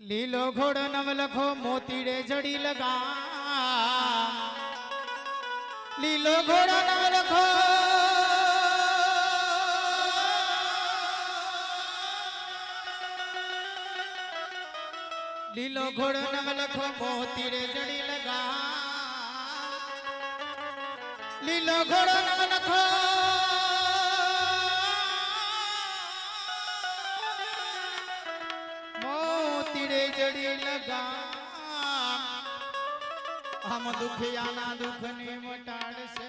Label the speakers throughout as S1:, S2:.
S1: લીલો ઘોડો નવલખો મોતીડે જડી લગા લીલો ઘોડો નવલખો લીલો ઘોડો નવલખો મોતીડે જડી લગા લીલો ઘોડો નવલખો जड़ी जड़ी लगा। हम दुख या ना दुख निमटाड़ से।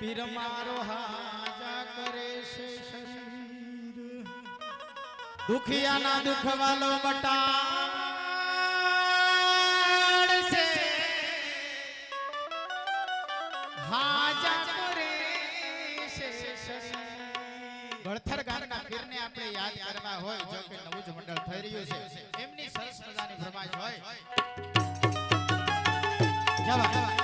S1: पीर मारो हाजा करे से शरीर। दुख या ना दुख वालो बटा से। हाजा ગળથર ગામના પીરને આપણે યાદ કરવા હોય, જો કે નવું જ મંડળ થઈ રહ્યું છે. એમની સરસ મજાની ફરમાઈશ હોય. જવા. આવી